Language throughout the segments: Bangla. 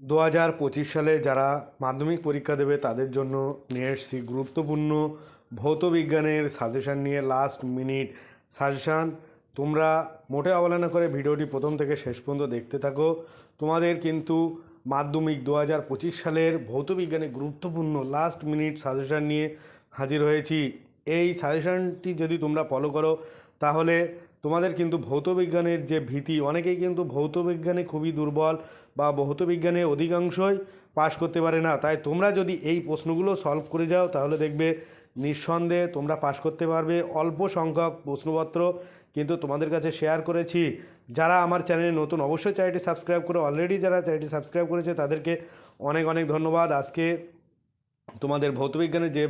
দু হাজার পঁচিশ সালে যারা মাধ্যমিক পরীক্ষা দেবে তাদের জন্য নিয়ে এসেছি গুরুত্বপূর্ণ ভৌত বিজ্ঞানের সাজেশান নিয়ে লাস্ট মিনিট সাজেশান। তোমরা মোটে অবহেলা করে ভিডিওটি প্রথম থেকে শেষ পর্যন্ত দেখতে থাকো। তোমাদের কিন্তু মাধ্যমিক দু হাজার পঁচিশ সালের ভৌত বিজ্ঞানের গুরুত্বপূর্ণ লাস্ট মিনিট সাজেশান নিয়ে হাজির হয়েছি। এই সাজেশানটি যদি তোমরা ফলো করো, তাহলে তোমাদের কিন্তু ভৌত বিজ্ঞানের যে ভীতি, অনেকেই কিন্তু ভৌত বিজ্ঞানে খুবই দুর্বল। বা ভৌত বিজ্ঞানে অধিকাংশই পাশ করতে পারে না। তাই তোমরা যদি এই প্রশ্নগুলো সলভ করে যাও, তাহলে দেখবে নিঃসন্দেহে তোমরা পাশ করতে পারবে। অল্প সংখ্যক প্রশ্নপত্র কিন্তু তোমাদের কাছে শেয়ার করেছি। যারা আমার চ্যানেলে নতুন, অবশ্যই চ্যানেলটি সাবস্ক্রাইব করে। অলরেডি যারা চ্যানেলটি সাবস্ক্রাইব করেছে, তাদেরকে অনেক অনেক ধন্যবাদ। আজকে তোমাদের ভৌতবিজ্ঞানের যে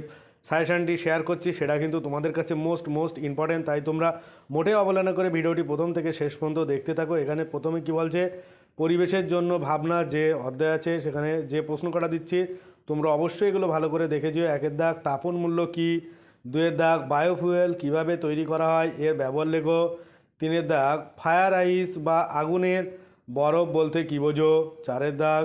সাজেশানটি শেয়ার করছি, সেটা কিন্তু তোমাদের কাছে মোস্ট মোস্ট ইম্পর্টেন্ট তাই তোমরা মোটেও অবহেলনা করে ভিডিওটি প্রথম থেকে শেষ পর্যন্ত দেখতে থাকো। এখানে প্রথমে কি বলছে? পরিবেশের জন্য ভাবনা যে অধ্যায় আছে, সেখানে যে প্রশ্ন করা দিচ্ছি, তোমরা অবশ্যই এগুলো ভালো করে দেখে যেও। একের দাগ, তাপন মূল্য কী? দুয়ের দাগ বায়োফুয়েল কীভাবে তৈরি করা হয়? এর ব্যবহার লেখো। তিনের দাগ ফায়ার আইস বা আগুনের বরফ বলতে কী বোঝো? চারের দাগ,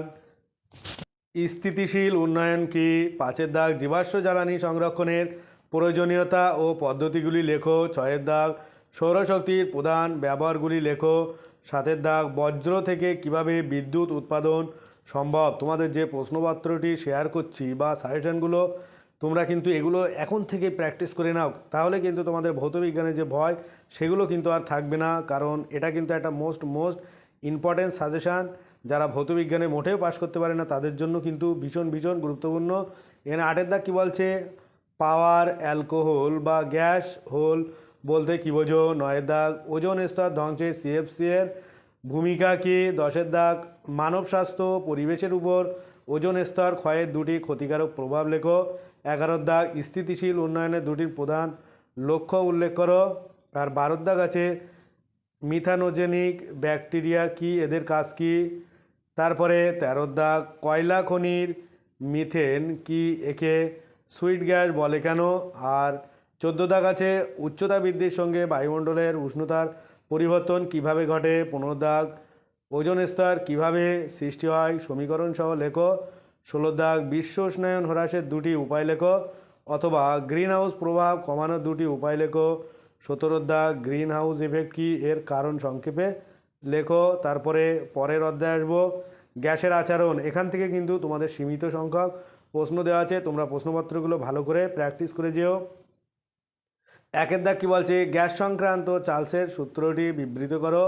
স্থিতিশীল উন্নয়ন কি? পাঁচের দাগ, জীবাশ্ম জ্বালানি সংরক্ষণের প্রয়োজনীয়তা ও পদ্ধতিগুলি লেখো। ছয়ের দাগ, সৌরশক্তির প্রধান ব্যবহারগুলি লেখো। সাতের দাগ, বজ্র থেকে কীভাবে বিদ্যুৎ উৎপাদন সম্ভব? তোমাদের যে প্রশ্নপত্রটি শেয়ার করছি বা সাজেশনগুলো তোমরা কিন্তু এগুলো এখন থেকে প্র্যাকটিস করে নাও। তাহলে কিন্তু তোমাদের ভৌতবিজ্ঞানের যে ভয়, সেগুলো কিন্তু আর থাকবে না। কারণ এটা কিন্তু একটা মোস্ট মোস্ট ইম্পর্ট্যান্ট সাজেশান যারা ভৌতবিজ্ঞানে মোটেও পাশ করতে পারে না, তাদের জন্য কিন্তু ভীষণ ভীষণ গুরুত্বপূর্ণ। এখানে আটের দাগ কী বলছে? পাওয়ার অ্যালকোহল বা গ্যাস হোল বলতে কী বোঝো? নয়ের দাগ। ওজন স্তর ধ্বংসে সিএফসি এর ভূমিকা কী? দশের দাগ। মানব স্বাস্থ্য, পরিবেশের উপর ওজন স্তর ক্ষয়ের দুটি ক্ষতিকারক প্রভাব লেখো। এগারোর দাগ, স্থিতিশীল উন্নয়নের দুটির প্রধান লক্ষ্য উল্লেখ করো। আর বারোর দাগ আছে, মিথানোজেনিক ব্যাকটেরিয়া কি? এদের কাজ কি? তারপরে তেরোর দাগ, কয়লা খনির মিথেন কি? একে সুইট গ্যাস বলে কেন? আর চোদ্দ দাগ আছে উচ্চতা বৃদ্ধির সঙ্গে বায়ুমণ্ডলের উষ্ণতার পরিবর্তন কীভাবে ঘটে পনেরো দাগ ওজন স্তর কীভাবে সৃষ্টি হয়, সমীকরণ সহ লেখো। ষোলো দাগ বিশ্ব উষ্ণায়ন হ্রাসের দুটি উপায় লেখো, অথবা গ্রিন হাউস প্রভাব কমানোর দুটি উপায় লেখো। সতেরো দাগ গ্রিন হাউস ইফেক্ট কী এর কারণ সংক্ষেপে লেখো, তারপরে পরের অধ্যায় আসব। গ্যাসের আচরণ, এখান থেকে কিন্তু তোমাদের সীমিত সংখ্যক প্রশ্ন দেওয়া আছে, তোমরা প্রশ্নপত্রগুলো ভালো করে প্র্যাকটিস করে যেও। একের দাগ কী বলছে? গ্যাস সংক্রান্ত চার্লসের সূত্রটি বিবৃত করো।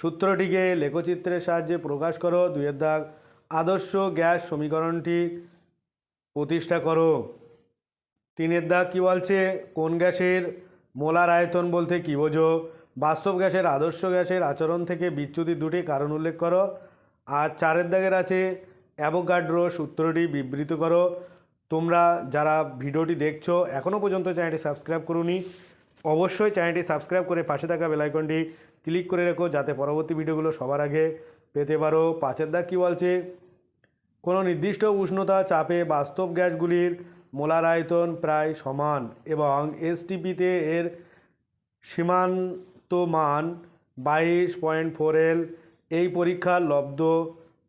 সূত্রটিকে লেখচিত্রের সাহায্যে প্রকাশ করো। দুইয়ের দাগ, আদর্শ গ্যাস সমীকরণটি প্রতিষ্ঠা করো। তিনের দাগ কী বলছে? কোন গ্যাসের মোলার আয়তন বলতে কী বোঝো? বাস্তব গ্যাসের আদর্শ গ্যাসের আচরণ থেকে বিচ্যুতির দুটি কারণ উল্লেখ করো। আর চারের দাগের আছে অ্যাভোগাড্রো সূত্রটি বিবৃত করো। তোমরা যারা ভিডিওটি দেখছ এখনও পর্যন্ত চ্যানেলটি সাবস্ক্রাইব করুনি, অবশ্যই চ্যানেলটি সাবস্ক্রাইব করে পাশে থাকা বেলাইকনটি ক্লিক করে রেখো, যাতে পরবর্তী ভিডিওগুলো সবার আগে পেতে পারো। পাঁচের দাগ কী বলছে? কোনো নির্দিষ্ট উষ্ণতা চাপে বাস্তব গ্যাসগুলির মোলার আয়তন প্রায় সমান এবং এসটিপিতে এর সীমান্ত মান বাইশ পয়েন্ট ফোর এল এই পরীক্ষার লব্ধ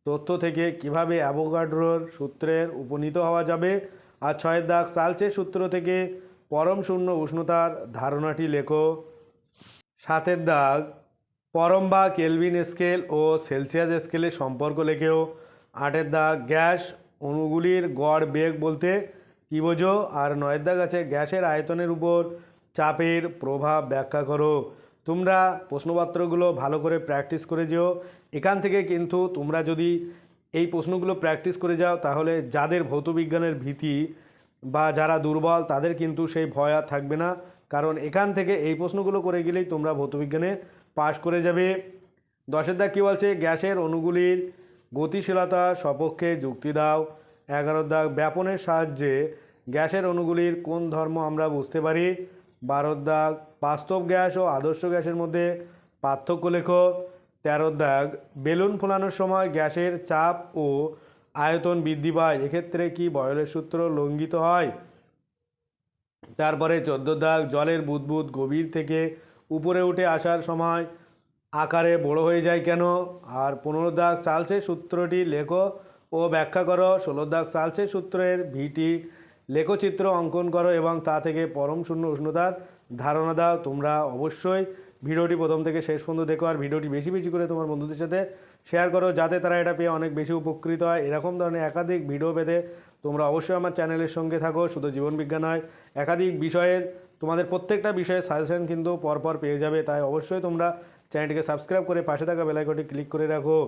তথ্য থেকে কীভাবে অ্যাভোগাড্রোর সূত্রের উপনীত হওয়া যাবে? আর ছয়ের দাগ সালসের সূত্র থেকে পরম শূন্য উষ্ণতার ধারণাটি লেখো। সাতের দাগ, পরম বা কেলভিন স্কেল ও সেলসিয়াস স্কেলের সম্পর্ক লেখেও। আটের দাগ, গ্যাস অণুগুলির গড় বেগ বলতে কী বোঝো? আর নয়ের দাগ আছে গ্যাসের আয়তনের উপর চাপের প্রভাব ব্যাখ্যা করো। তোমরা প্রশ্নপত্রগুলো ভালো করে প্র্যাকটিস করে যেও। এখান থেকে কিন্তু তোমরা যদি এই প্রশ্নগুলো প্র্যাকটিস করে যাও, তাহলে যাদের ভৌতবিজ্ঞানের ভীতি বা যারা দুর্বল, তাদের কিন্তু সেই ভয় আর থাকবে না। কারণ এখান থেকে এই প্রশ্নগুলো করে গেলেই তোমরা ভৌতবিজ্ঞানে পাশ করে যাবে। দশের দাগ কী বলছে? গ্যাসের অণুগুলির গতিশীলতা সপক্ষে যুক্তি দাও। এগারো দাগ ব্যাপনের সাহায্যে গ্যাসের অণুগুলির কোন ধর্ম আমরা বুঝতে পারি? বারোর দাগ বাস্তব গ্যাস ও আদর্শ গ্যাসের মধ্যে পার্থক্য লেখো। তেরো দাগ বেলুন ফোলানোর সময় গ্যাসের চাপ ও আয়তন বৃদ্ধি পায়, এক্ষেত্রে কি বয়লের সূত্র লঙ্ঘিত হয়? তারপরে চোদ্দ দাগ জলের বুদবুদ গভীর থেকে উপরে উঠে আসার সময় আকারে বড় হয়ে যায় কেন? আর পনেরো দাগ চালসে সূত্রটি লেখো ও ব্যাখ্যা করো। ষোলো দাগ চালসে সূত্রের ভিটি লেখচিত্র অঙ্কন করো এবং তা থেকে পরম শূন্য উষ্ণতার ধারণা দাও। তোমরা অবশ্যই ভিডিওটি প্রথম থেকে শেষ পর্যন্ত দেখো আর ভিডিওটি বেশি বেশি করে তোমার বন্ধুদের সাথে শেয়ার করো যাতে তারা এটা পেয়ে অনেক বেশি উপকৃত হয়। এরকম ধরনের একাধিক ভিডিও পেতে তোমরা অবশ্যই আমার চ্যানেলের সঙ্গে থাকো। শুধু জীবন বিজ্ঞান নয়, একাধিক বিষয়ের তোমাদের প্রত্যেকটা বিষয়ে সাজেশন কিন্তু পরপর পেয়ে যাবে। তাই অবশ্যই তোমরা চ্যানেলটিকে সাবস্ক্রাইব করে পাশে থাকা বেলাইকনটি ক্লিক করে রাখো।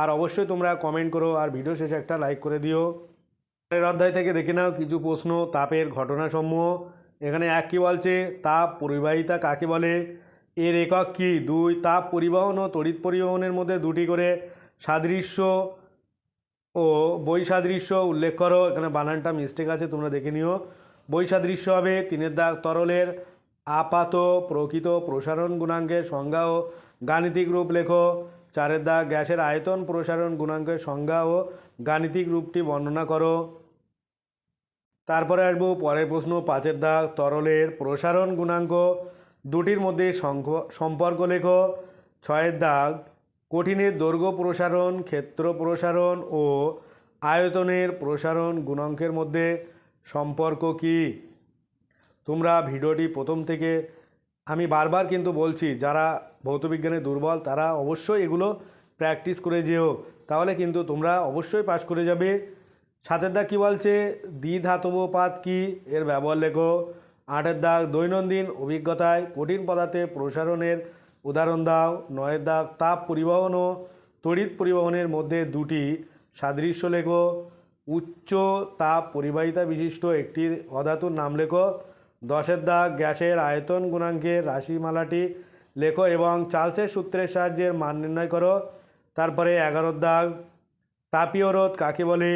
আর অবশ্যই তোমরা কমেন্ট করো আর ভিডিও শেষে একটা লাইক করে দিও। পরের অধ্যায় থেকে দেখে নাও কিছু প্রশ্ন, তাপের ঘটনাসমূহ। এখানে এক কী বলছে? তাপ পরিবাহিতা কাকে বলে? এর একক কি? দুই, তাপ পরিবহন ও তড়িৎ পরিবহনের মধ্যে দুটি করে সাদৃশ্য ও বৈসাদৃশ্য উল্লেখ করো। এখানে বানানটা মিস্টেক আছে, তোমরা দেখে নিও। বৈসাদৃশ্য হবে তিনের দাগ তরলের আপাত প্রকৃত প্রসারণ গুণাঙ্কের সংজ্ঞা ও গাণিতিক রূপ লেখো। চারের দাগ গ্যাসের আয়তন প্রসারণ গুণাঙ্কের সংজ্ঞা ও গাণিতিক রূপটি বর্ণনা করো। তারপরে আসব পরের প্রশ্ন, পাঁচের দাগ তরলের প্রসারণ গুণাঙ্ক। দুটির মধ্যে সম্পর্ক লেখো। ছয়ের দাগ কঠিনের দৈর্ঘ্য প্রসারণ, ক্ষেত্র প্রসারণ ও আয়তনের প্রসারণ গুণাঙ্কের মধ্যে সম্পর্ক কী? তোমরা ভিডিওটি প্রথম থেকে, আমি বারবার কিন্তু বলছি, যারা ভৌতবিজ্ঞানে দুর্বল, তারা অবশ্যই এগুলো প্র্যাকটিস করে যেও। তাহলে কিন্তু তোমরা অবশ্যই পাশ করে যাবে। সাতের দাগ কী বলছে? দ্বিধাতবপাত কি? এর ব্যবহার লেখো। আটের দাগ দৈনন্দিন অভিজ্ঞতায় কঠিন পদার্থে প্রসারণের উদাহরণ দাও। নয়ের দাগ তাপ পরিবহন ও তড়িৎ পরিবহনের মধ্যে দুটি সাদৃশ্য লেখো। উচ্চ তাপ পরিবাহিতা বিশিষ্ট একটি অধাতুর নাম লেখো। দশের দাগ গ্যাসের আয়তন গুণাঙ্কের রাশিমালাটি লেখো এবং চার্লসের সূত্রের সাহায্যে মান নির্ণয় করো। তারপরে এগারোর দাগ তাপীয় রোধ কাকে বলে?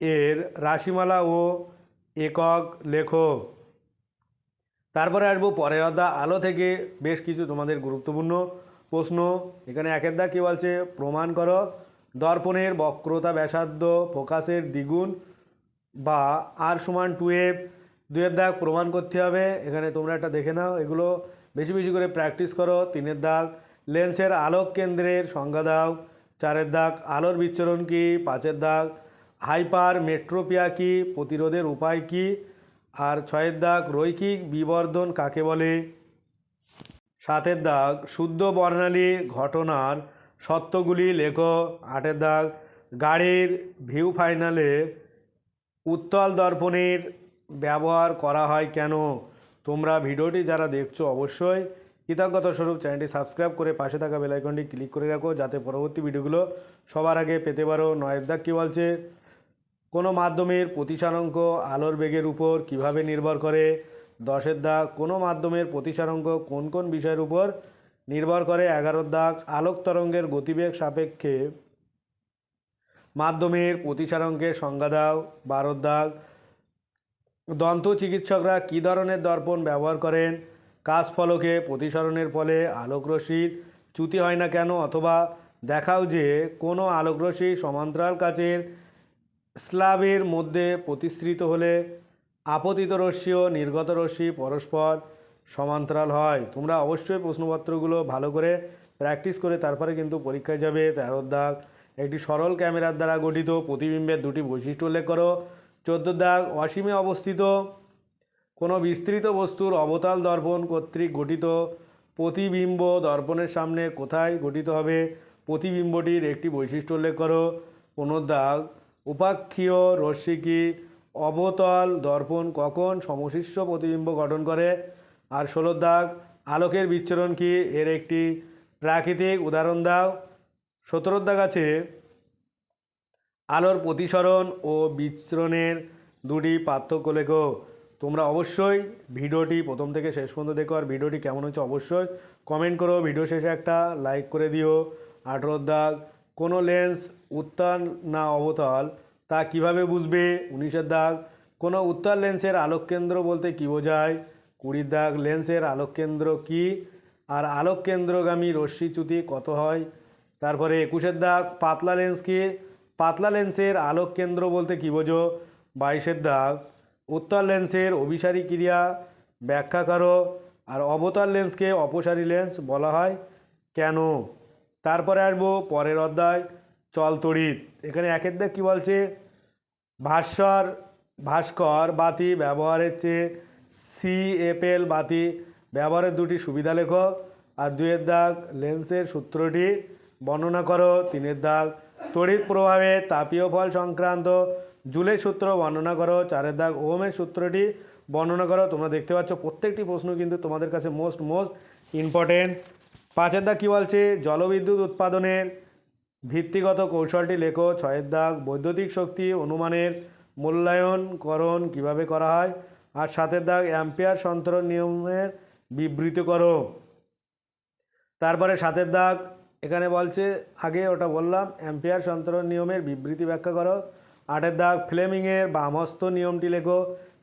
এর রাশিমালা ও একক লেখো। তারপরে আসব পরের অধ্যায় আলো থেকে বেশ কিছু তোমাদের গুরুত্বপূর্ণ প্রশ্ন। এখানে একের দাগ কী বলছে? প্রমাণ করো। দর্পণের বক্রতা ব্যাসার্ধ ফোকাসের দ্বিগুণ বা আর সমান টু এফ দুয়ের দাগ প্রমাণ করতে হবে। এখানে তোমরা একটা দেখে নাও এগুলো। বেশি বেশি করে প্র্যাকটিস করো। তিনের দাগ লেন্সের আলোক কেন্দ্রের সংজ্ঞা দাও। চারের দাগ আলোর বিচ্ছরণ কী? পাঁচের দাগ হাইপার মেট্রোপিয়া কী? প্রতিরোধের উপায় কী? আর ছয়ের দাগ রৈখিক বিবর্ধন কাকে বলে? সাতের দাগ, শুদ্ধ বর্ণালী ঘটনার সত্যগুলি লেখো। আটের দাগ, গাড়ির ভিউ ফাইনালে উত্তল দর্পণের ব্যবহার করা হয় কেন? তোমরা ভিডিওটি যারা দেখছ অবশ্যই কৃতজ্ঞতা স্বরূপ চ্যানেলটি সাবস্ক্রাইব করে পাশে থাকা বেলাইকনটি ক্লিক করে রাখো, যাতে পরবর্তী ভিডিওগুলো সবার আগে পেতে পারো। নয়ের দাগ কী বলছে? কোনো মাধ্যমের প্রতিসারাঙ্ক আলোর বেগের উপর কীভাবে নির্ভর করে? দশের দাগ, কোনো মাধ্যমের প্রতিসারাঙ্ক কোন কোন বিষয়ের উপর নির্ভর করে? এগারোর দাগ, আলোক তরঙ্গের গতিবেগ সাপেক্ষে মাধ্যমের প্রতিসারাঙ্কের সংজ্ঞা দাও। বারোর দাগ, দন্ত চিকিৎসকরা কী ধরনের দর্পণ ব্যবহার করেন? কাজ ফলকে প্রতিসরণের ফলে আলোকরশ্মির চ্যুতি হয় না কেন? অথবা দেখাও যে কোনো আলোকরশ্মি সমান্তরাল কাচের স্ল্যাবের মধ্যে প্রতিশ্রিত হলে আপতিত রশ্মি ও নির্গত রশ্মি পরস্পর সমান্তরাল হয়। তোমরা অবশ্যই প্রশ্নপত্রগুলো ভালো করে প্র্যাকটিস করে তারপরে কিন্তু পরীক্ষায় যাবে। তেরো দাগ, একটি সরল ক্যামেরার দ্বারা গঠিত প্রতিবিম্বের দুটি বৈশিষ্ট্য উল্লেখ করো। চোদ্দ দাগ, অসীমে অবস্থিত কোনো বিস্তৃত বস্তুর অবতাল দর্পণ কর্তৃক গঠিত প্রতিবিম্ব দর্পণের সামনে কোথায় গঠিত হবে? প্রতিবিম্বটির একটি বৈশিষ্ট্য উল্লেখ করো। পুনর্দাগ উপাক্ষীয় রশ্মি কি অবতল দর্পণ কখন সমশিষ্য প্রতিবিম্ব গঠন করে? আর ষোলো দাগ, আলোকের বিচ্ছরণ কি? এর একটি প্রাকৃতিক উদাহরণ দাও। সতেরো দাগ আছে। আলোর প্রতিসরণ ও বিচ্ছরণের দুটি পার্থক্য লেখো। তোমরা অবশ্যই ভিডিওটি প্রথম থেকে শেষ পর্যন্ত দেখো, আর ভিডিওটি কেমন হচ্ছে অবশ্যই কমেন্ট করো। ভিডিও শেষে একটা লাইক করে দিও। আঠেরোর দাগ কোনো লেন্স, উত্তাল না অবতল, তা কীভাবে বুঝবে? উনিশের দাগ। কোনো উত্তল লেন্সের আলোককেন্দ্র বলতে কী বোঝায়? কুড়ির দাগ, লেন্সের আলোককেন্দ্র কি? আর আলোককেন্দ্রগামী রশ্মিচ্যুতি কত হয়? তারপরে একুশের দাগ, পাতলা লেন্স কি? পাতলা লেন্সের আলোককেন্দ্র বলতে কী বোঝো? বাইশের দাগ। উত্তর লেন্সের অভিসারী ক্রিয়া ব্যাখ্যা করো আর অবতল লেন্সকে অপসারী লেন্স বলা হয় কেন? তারপরে আসব পরের অধ্যায় চল তড়িৎ এখানে একের দাগ কী বলছে? ভাস্বর, ভাস্কর বাতি ব্যবহারের চেয়ে সিএফএল বাতি ব্যবহারের দুটি সুবিধা লেখো। আর দুয়ের দাগ লেন্সের সূত্রটি বর্ণনা করো। তিনের দাগ তড়িৎ প্রভাবে তাপীয় ফল সংক্রান্ত জুলের সূত্র বর্ণনা করো। চারের দাগ ওমের সূত্রটি বর্ণনা করো। তোমরা দেখতে পাচ্ছ প্রত্যেকটি প্রশ্ন কিন্তু তোমাদের কাছে মোস্ট মোস্ট ইম্পর্টেন্ট পাঁচের দাগ কী বলছে? জলবিদ্যুৎ উৎপাদনের ভিত্তিগত কৌশলটি লেখো। ছয়ের দাগ, বৈদ্যুতিক শক্তি অনুমানের মূল্যায়নকরণ কীভাবে করা হয়? আর সাতের দাগ, অ্যাম্পিয়ার সন্তরণ নিয়মের বিবৃত করো তারপরে সাতের দাগ, এখানে বলছে, আগে ওটা বললাম, অ্যাম্পিয়ার সন্তরণ নিয়মের বিবৃতি ব্যাখ্যা করো। আটের দাগ, ফ্লেমিংয়ের বামহস্ত নিয়মটি লেখো।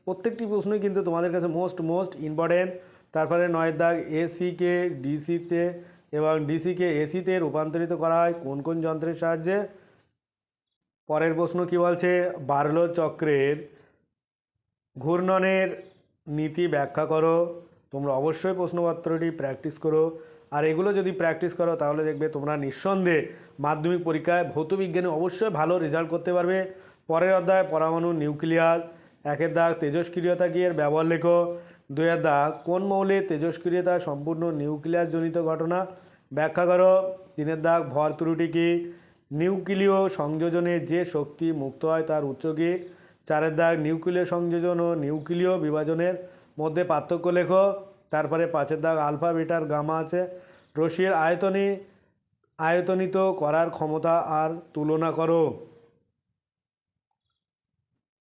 প্রত্যেকটি প্রশ্নই কিন্তু তোমাদের কাছে মোস্ট মোস্ট ইম্পর্টেন্ট তারপরে নয়ের দাগ এসিকে ডিসিতে এবং ডিসিকে এসিতে রূপান্তরিত করা হয়। কোন কোন যন্ত্রের সাহায্যে? পরের প্রশ্ন কি বলছে? বার্লো চক্রের ঘূর্ণনের নীতি ব্যাখ্যা করো। তোমরা অবশ্যই প্রশ্নপত্রটি প্র্যাকটিস করো। আর এগুলো যদি প্র্যাকটিস করো, তাহলে দেখবে তোমরা নিঃসন্দেহে মাধ্যমিক পরীক্ষায় ভৌত বিজ্ঞানে অবশ্যই ভালো রেজাল্ট করতে পারবে। পরের অধ্যায়, পরমাণু নিউক্লিয়ার। একের দাগ তেজস্ক্রিয়তা এর? ব্যবহার লেখো। দাগ কোন মৌলে তেজস্ক্রিয়তা সম্পূর্ণ নিউক্লিয়ার জনিত ঘটনা? ব্যাখ্যা করো। তিনের দাগ ভর ত্রুটি কি? নিউক্লিয় সংযোজনে যে শক্তি মুক্ত হয় তার উচ্চ কি? চারের দাগ নিউক্লিয় সংযোজন ও নিউক্লিয় বিভাজনের মধ্যে পার্থক্য লেখো। তারপরে পাঁচের দাগ আলফা, বিটার, গামা আছে। রশির আয়তনে, আয়তনিত করার ক্ষমতা আর তুলনা করো।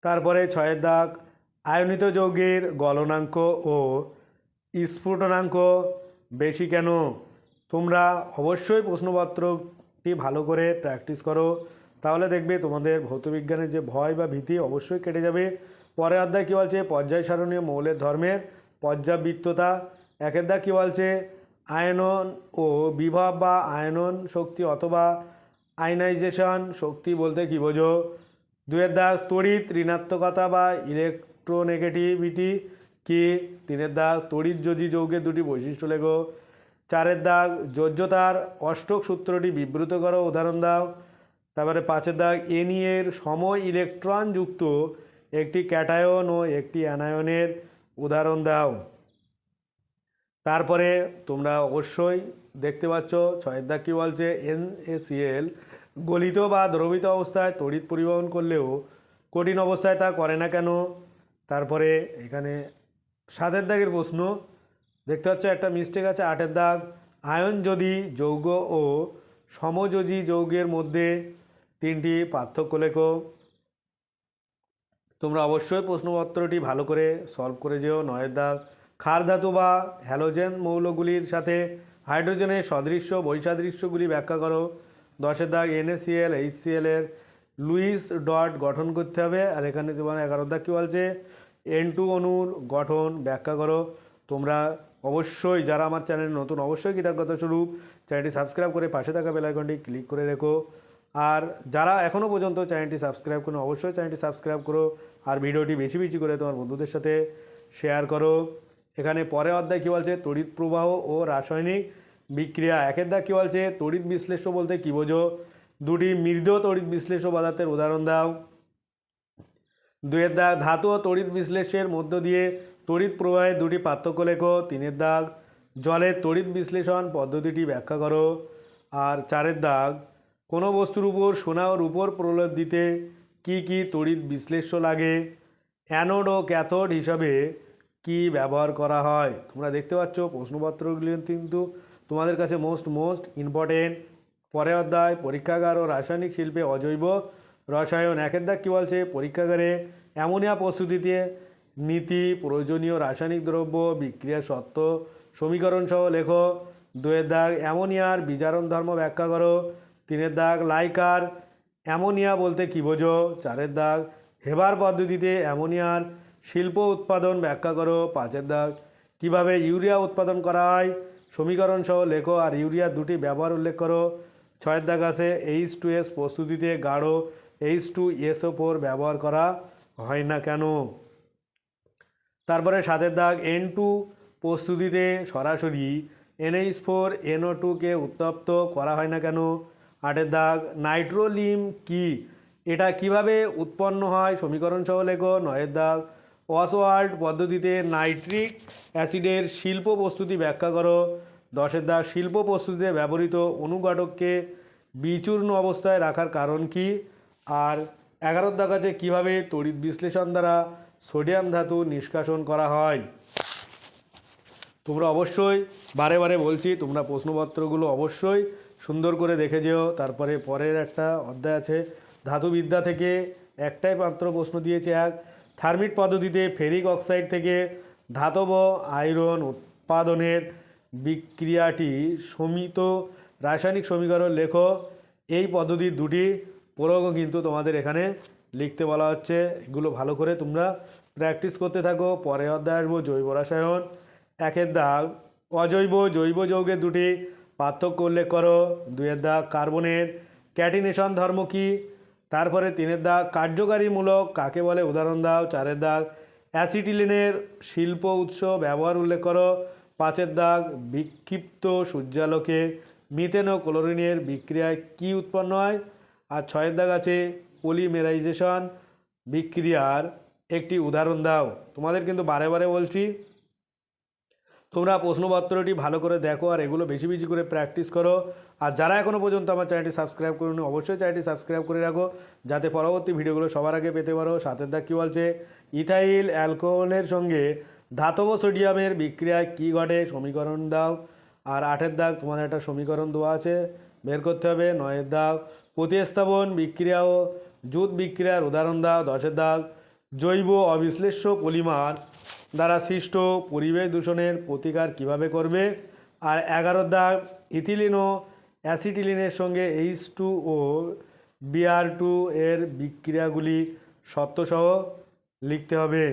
তারপরে ছয়ের দাগ আয়নিত যৌগের গলনাঙ্ক ও স্ফুটনাঙ্ক বেশি কেন? তোমরা অবশ্যই প্রশ্নপত্রটি ভালো করে প্র্যাকটিস করো। তাহলে দেখবে তোমাদের ভৌতবিজ্ঞানের যে ভয় বা ভীতি অবশ্যই কেটে যাবে। পরের অধ্যায় কী বলছে? পর্যায় সারণীয় মৌলের ধর্মের পর্যাবৃত্ততা। একের দা কী বলছে? আয়নন ও বিভব বা আয়নন শক্তি অথবা আয়নাইজেশন শক্তি বলতে কী বোঝো? দুয়ের দাগ তড়িৎ ঋণাত্মকতা বা ইলেকট্রোনেগেটিভিটি কি তিনের দাগ, তড়িৎ যোজি যৌগের দুটি বৈশিষ্ট্য লেখো। চারের দাগ, যোজ্যতার অষ্টক সূত্রটি বিবৃত করো, উদাহরণ দাও। তারপরে পাঁচের দাগ এনি এর সময় ইলেকট্রন যুক্ত একটি ক্যাটায়ন ও একটি অ্যানায়নের, উদাহরণ দাও। তারপরে তোমরা অবশ্যই দেখতে পাচ্ছ, ছয়ের দাগ কী বলছে? এনএসিএল গলিত বা দ্রবিত অবস্থায় তড়িৎ পরিবহন করলেও কঠিন অবস্থায় তা করে না কেন? তারপরে এখানে সাতের দাগের প্রশ্ন। দেখতে পাচ্ছ একটা মিস্টেক আছে, আটের দাগ। আয়ন যদি যৌগ ও সমযোজী যৌগের মধ্যে তিনটি পার্থক্য লেখো। তোমরা অবশ্যই প্রশ্নপত্রটি ভালো করে সলভ করে যেও, নয়ের দাগ। ক্ষার ধাতু বা হ্যালোজেন মৌলগুলির সাথে হাইড্রোজেনের সদৃশ্য বৈসাদৃশ্যগুলি ব্যাখ্যা করো। দশের দাগ এনএসিএল এইচসিএল এর লুইস ডট গঠন করতে হবে। আর এখানে তোমার এগারো দাগ কী বলছে? এন টু অণুর গঠন ব্যাখ্যা করো। তোমরা অবশ্যই যারা আমার চ্যানেল নতুন, অবশ্যই কৃতজ্ঞতা স্বরূপ চ্যানেলটি সাবস্ক্রাইব করে পাশে থাকা বেলাইকনটি ক্লিক করে রেখো। আর যারা এখনও পর্যন্ত চ্যানেলটি সাবস্ক্রাইব করো অবশ্যই চ্যানেলটি সাবস্ক্রাইব করো আর ভিডিওটি বেশি বেশি করে তোমার বন্ধুদের সাথে শেয়ার করো। এখানে পরে অধ্যায় কী বলছে? তড়িৎ প্রবাহ ও রাসায়নিক বিক্রিয়া। একের দাগ কী বলছে? তড়িৎ বিশ্লেষ্য বলতে কী বোঝো? দুটি মৃদ তড়িৎ বিশ্লেষ্য পদার্থের উদাহরণ দাও। দুয়ের দাগ ধাতু ও তড়িৎ বিশ্লেষের মধ্য দিয়ে তড়িৎ প্রবাহের দুটি পার্থক্য লেখো। তিনের দাগ জলের তড়িৎ বিশ্লেষণ পদ্ধতিটি ব্যাখ্যা করো। আর চারের দাগ কোনো বস্তুর উপর সোনা ও রূপোর প্রলেপ দিতে কি কি তড়িৎ বিশ্লেষ্য লাগে? অ্যানোড ও ক্যাথোড হিসাবে কি ব্যবহার করা হয়? তোমরা দেখতে পাচ্ছ প্রশ্নপত্রগুলি কিন্তু তোমাদের কাছে মোস্ট মোস্ট ইম্পর্টেন্ট পরের অধ্যায়, পরীক্ষাগার ও রাসায়নিক শিল্পে অজৈব রসায়ন একের দাগ কী বলছে? পরীক্ষাগারে অ্যামোনিয়া প্রস্তুতিতে নীতি, প্রয়োজনীয় রাসায়নিক দ্রব্য, বিক্রিয়া সত্ত্ব, সমীকরণ সহ লেখো। দুয়ের দাগ, অ্যামোনিয়ার বিজারণ ধর্ম ব্যাখ্যা করো। তিনের দাগ, লাইকার অ্যামোনিয়া বলতে কী বোঝো? চারের দাগ, হেবার পদ্ধতিতে অ্যামোনিয়ার শিল্প উৎপাদন ব্যাখ্যা করো। পাঁচের দাগ, কীভাবে ইউরিয়া উৎপাদন করা হয়? সমীকরণ সহ লেখো আর ইউরিয়ার দুটি ব্যবহার উল্লেখ করো। ছয়ের দাগ আছে এইচ টু এস প্রস্তুতিতে গাঢ় এইচ টু এসও ফোর ব্যবহার করা হয় না কেন? তারপরে সাতের দাগ এন টু প্রস্তুতিতে সরাসরি এনএইচ ফোর এনও টুকে উত্তপ্ত করা হয় না কেন? আটের দাগ নাইট্রোলিম কি? এটা কীভাবে উৎপন্ন হয়? সমীকরণ সহ লেখো। নয়ের দাগ ওয়াসওয়াল্ড পদ্ধতিতে নাইট্রিক অ্যাসিডের শিল্প প্রস্তুতি ব্যাখ্যা করো। দশের দাগ শিল্প প্রস্তুতিতে ব্যবহৃত অনুঘটককে বিচূর্ণ অবস্থায় রাখার কারণ কি? আর এগারোর দাগ আছে কীভাবে তড়িৎ বিশ্লেষণ দ্বারা সোডিয়াম ধাতু নিষ্কাশন করা হয়? তোমরা অবশ্যই বারে বারে বলছি, তোমরা প্রশ্নপত্রগুলো অবশ্যই সুন্দর করে দেখে যেও। তারপরে পরের একটা অধ্যায় আছে, ধাতুবিদ্যা থেকে একটাই মাত্র প্রশ্ন দিয়েছে এক, থার্মিট পদ্ধতিতে ফেরিক অক্সাইড থেকে ধাতব আয়রন উৎপাদনের বিক্রিয়াটি সমিত রাসায়নিক সমীকরণ লেখো। এই পদ্ধতির দুটি প্রয়োগও কিন্তু তোমাদের এখানে লিখতে বলা হচ্ছে। এগুলো ভালো করে তোমরা প্র্যাকটিস করতে থাকো। পরে অধ্যায় আসব জৈব রসায়ন। একের দাগ অজৈব, জৈব যৌগের দুটি পার্থক্য উল্লেখ করো। দুয়ের দাগ কার্বনের। ক্যাটিনেশন ধর্ম কী? তারপরে তিনের দাগ কার্যকারীমূলক। কাকে বলে? উদাহরণ দাও। চারের দাগ অ্যাসিটিলিনের শিল্প উৎস ব্যবহার উল্লেখ করো। পাঁচের দাগ বিক্ষিপ্ত সূর্যালোকে মিথেন ও ক্লোরিনের বিক্রিয়ায় কী উৎপন্ন হয়? আর ছয়ের দাগ আছে পলিমেরাইজেশন বিক্রিয়ার একটি উদাহরণ দাও। তোমাদের কিন্তু বারে বারে বলছি, তোমরা প্রশ্নপত্রটি ভালো করে দেখো আর এগুলো বেশি বেশি করে প্র্যাকটিস করো। আর যারা এখনও পর্যন্ত আমার চ্যানেলটি সাবস্ক্রাইব করুন, অবশ্যই চ্যানেলটি সাবস্ক্রাইব করে রাখো, যাতে পরবর্তী ভিডিওগুলো সবার আগে পেতে পারো। সাথের দাগ কী বলছে? ইথাইল অ্যালকোহলের সঙ্গে ধাতব সোডিয়ামের বিক্রিয়ায় কী ঘটে? সমীকরণ দাও। আর আটের দাগ, তোমাদের একটা সমীকরণ দেওয়া আছে, বের করতে হবে। নয়ের দাগ প্রতিস্থাপন, বিক্রিয়া ও জুত বিক্রিয়ার উদাহরণ দাও, দশের দাগ। জৈব অবিশ্লেষ্য পলিমার দ্বারা সৃষ্ট পরিবেশ দূষণের প্রতিকার কীভাবে করবে? আর এগারো দাগ, ইথিলিন ও অ্যাসিটিলিনের সঙ্গে H two O BR two এর বিক্রিয়াগুলি সত্যসহ লিখতে হবে।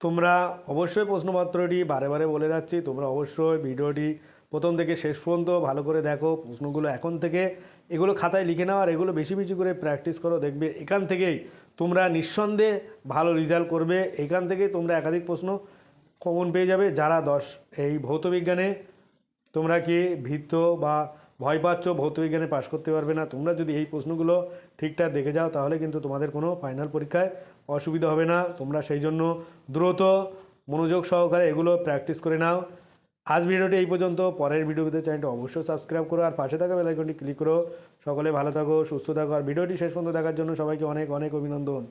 তোমরা অবশ্যই প্রশ্নপত্রটি বারে বারে বলে যাচ্ছি, তোমরা অবশ্যই ভিডিওটি প্রথম থেকে শেষ পর্যন্ত ভালো করে দেখো প্রশ্নগুলো এখন থেকে। এগুলো খাতায় লিখে নাও আর এগুলো বেশি বেশি করে প্র্যাকটিস করো, দেখবে এখান থেকেই তোমরা নিঃসন্দেহে ভালো রেজাল্ট করবে। এখান থেকেই তোমরা একাধিক প্রশ্ন কমন পেয়ে যাবে। যারা দশ, এই ভৌতবিজ্ঞানে তোমরা কি ভীত বা ভয় পাচ্ছ ভৌতবিজ্ঞানে পাশ করতে পারবে না, তোমরা যদি এই প্রশ্নগুলো ঠিকঠাক দেখে যাও তাহলে কিন্তু তোমাদের কোনো ফাইনাল পরীক্ষায় অসুবিধা হবে না। তোমরা সেই জন্য দ্রুত মনোযোগ সহকারে এগুলো প্র্যাকটিস করে নাও। আজ ভিডিওটি এই পর্যন্ত। পরের ভিডিওতে চ্যানেলটি অবশ্যই সাবস্ক্রাইব করো আর পাশে থাকা বেলাইকনটি ক্লিক করো। সকলে ভালো থাকো, সুস্থ থাকো আর ভিডিওটি শেষ পর্যন্ত দেখার জন্য সবাইকে অনেক অনেক অভিনন্দন।